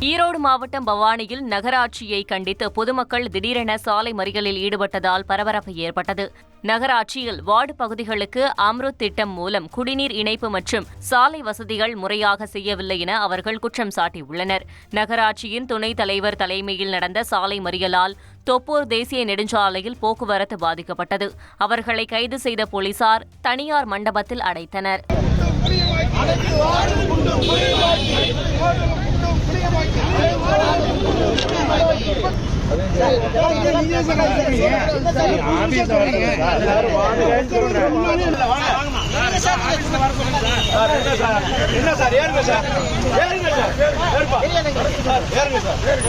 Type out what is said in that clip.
ஈரோடு மாவட்டம் பவானியில் நகராட்சியை கண்டித்து பொதுமக்கள் திடீரென சாலை மறியலில் ஈடுபட்டதால் பரபரப்பு ஏற்பட்டது. நகராட்சியில் வார்டு பகுதிகளுக்கு அம்ருத் திட்டம் மூலம் குடிநீர் இணைப்பு மற்றும் சாலை வசதிகள் முறையாக செய்யவில்லை என அவர்கள் குற்றம் சாட்டியுள்ளனர். நகராட்சியின் துணைத் தலைவர் தலைமையில் நடந்த சாலை மறியலால் தொப்பூர் தேசிய நெடுஞ்சாலையில் போக்குவரத்து பாதிக்கப்பட்டது. அவர்களை கைது செய்த போலீசார் தனியார் மண்டபத்தில் அடைத்தனர். என்ன சார் ஏறுங்க சார் ஏறுங்க சார் ஏறுங்க சார் ஏறுங்க